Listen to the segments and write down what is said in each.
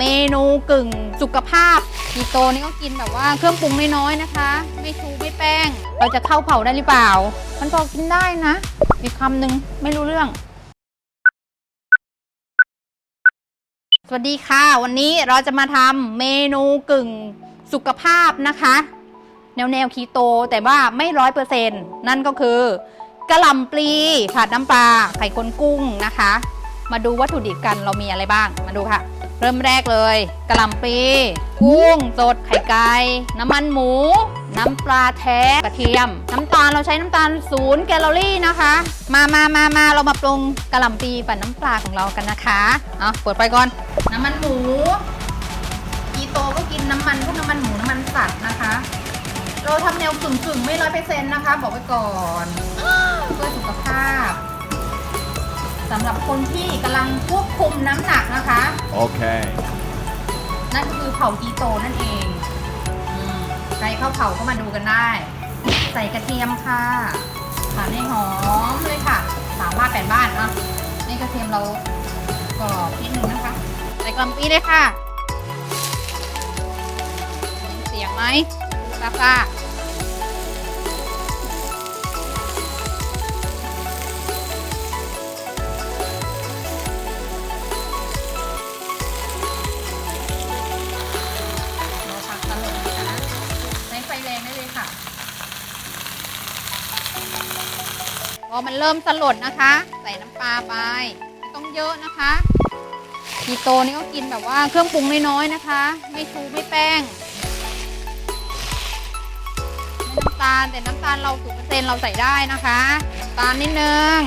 เมนูกึ่งสุขภาพมีโตนี่ก็กินแบบว่าเครื่องปรุงน้อยๆนะคะ ไม่ชูไม่แป้ง เราจะเข้าเผาได้หรือเปล่า มันพอกินได้นะอีกคำหนึ่งไม่รู้เรื่อง สวัสดีค่ะ วันนี้เราจะมาทำเมนูกึ่งสุขภาพนะคะ แนวแนวคีโตแต่ว่าไม่ร้อยเปอร์เซ็นต์นั่นก็คือกระหล่ำปลีผัดน้ำปลาไข่คนกุ้งนะคะ มาดูวัตถุดิบกันเรามีอะไรบ้างมาดูค่ะ เริ่มแรกเลยกระหล่ำปีกุ้งสดไข่ไก่น้ำมันหมู น้ำปลาแท้กระเทียม น้ำตาลเราใช้น้ำตาลศูนย์แคลอรี่นะคะ มามามามาเรามาปรุงกระหล่ำปีปั่นน้ำปลาของเรากันนะคะเอาเปิดไฟก่อน น้ำมันหมูกีโตก็กินน้ำมันพวกน้ำมันหมูน้ำมันสัตว์นะคะ เราทำแนวกึ่งๆไม่ร้อยเปอร์เซ็นต์นะคะ บอกไว้ก่อนเพื่อสุขภาพ สำหรับคนที่กำลังควบคุมน้ำหนักนะคะ Okay. นั่นก็คือเผากีโตนั่นเองอืมใครเข้าเผาก็มาดูกันได้ ใส่กระเทียมค่ะผัดให้หอมเลยค่ะ สามบ้านแปดบ้านเนาะนี่กระเทียมเรากรอบนิดนึงนะคะ ใส่กลำปีเลยค่ะได้ยินเสียงไหมป้าป้า อมันเริ่มสลดนะคะ ใส่น้ำปลาไปไม่ต้องเยอะนะคะกีโตนี่ก็กินแบบว่าเครื่องปรุงน้อยๆนะคะ ไม่ชูไม่แป้งน้ำตาลแต่น้ำตาลเราสูเปอร์เซ็นต์เราใส่ได้นะคะน้ำตาลนิดนึง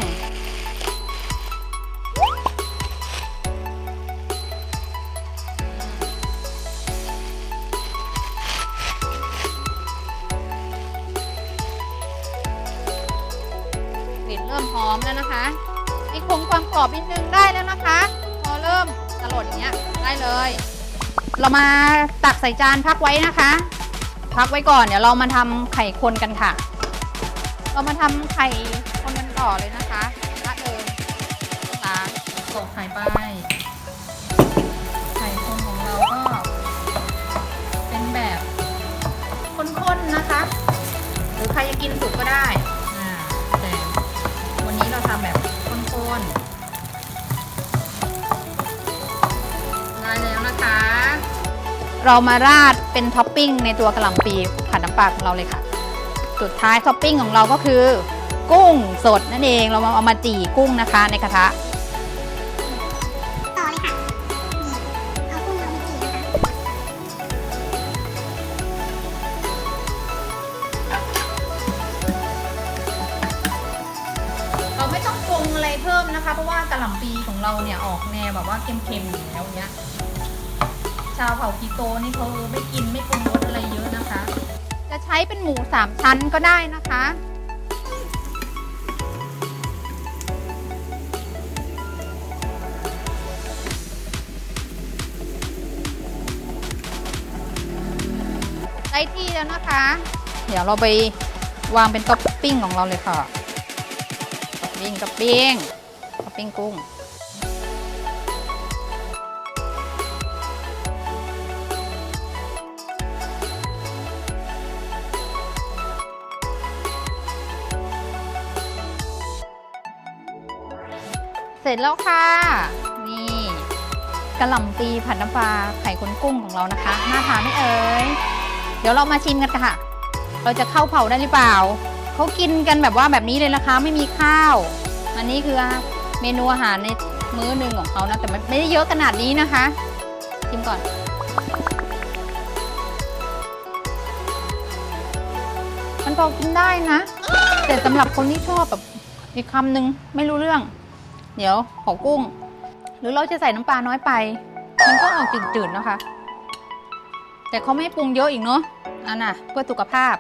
ริ่มหอมแล้วนะคะมีคงความกรอบนิดนึงได้แล้วนะคะ พอเริ่มสลดอย่างเงี้ยได้เลย เรามาตักใส่จานพักไว้นะคะ พักไว้ก่อนเดี๋ยวเรามาทำไข่คนกันค่ะ เรามาทำไข่คนกันต่อเลยนะคะละเดิมล้างตกไข่ไปไข่คนของเราก็เป็นแบบข้นๆนะคะ หรือใครจะกินสุกก็ได้ นได้แล้วนะคะ เรามาราดเป็นท็อปปิ้งในตัวกระหล่ำปีผัดน้ำปลาของเราเลยค่ะ สุดท้ายท็อปปิ้งของเราก็คือ กุ้งสดนั่นเอง เรามาเอามาจี่กุ้งนะคะในกระทะ นะคะ เพราะว่ากะหล่ำปีของเราเนี่ยออกแนวแบบว่าเค็มๆอยู่แล้วเนี้ย ชาวเผ่ากีโตนี่เขาไม่กินไม่ปรุงรสอะไรเยอะนะคะ จะใช้เป็นหมูสามชั้นก็ได้นะคะได้ที่แล้วนะคะ เดี๋ยวเราไปวางเป็นท็อปปิ้งของเราเลยค่ะ ท็อปปิ้งท็อปปิ้ง ปิ้งกุ้ง เสร็จแล้วค่ะ นี่กระหล่ำปีผัดน้ำปลาไข่คนกุ้งของเรานะคะน่าทานไหมเอ่ยเดี๋ยวเรามาชิมกันค่ะ เราจะเข้าเผาได้หรือเปล่าเขากินกันแบบว่าแบบนี้เลยนะคะ ไม่มีข้าว อันนี้คือ เมนูอาหารในมื้อหนึ่งของเขานะ แต่มันไม่ได้เยอะขนาดนี้นะคะชิมก่อน มันพอกินได้นะ แต่สำหรับคนที่ชอบแบบอีกคำหนึ่งไม่รู้เรื่อง เดี๋ยวขอกุ้ง หรือเราจะใส่น้ำปลาน้อยไป มันก็ออกจืดๆนะคะ แต่เขาไม่ปรุงเยอะอีกเนาะอันน่ะ เพื่อสุขภาพ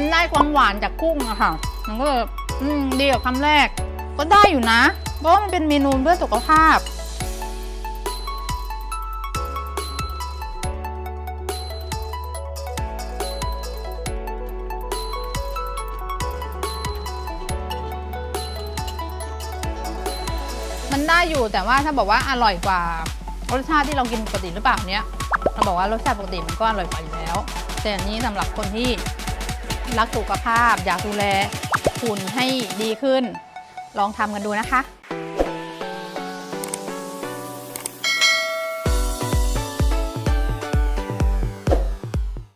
มันได้ความหวานจากกุ้งอะค่ะ มันก็อืมดีกว่าคำแรก ก็ได้อยู่นะ เพราะว่ามันเป็นเมนูเพื่อสุขภาพ มันได้อยู่แต่ว่าถ้าบอกว่าอร่อยกว่ารสชาติที่เรากินปกติหรือเปล่าเนี้ยเราบอกว่ารสชาติปกติมันก็อร่อยกว่าอยู่แล้ว แต่อันนี้สำหรับคนที่ รักสุขภาพ อยากดูแลคุณให้ดีขึ้น ลองทำกันดูนะคะ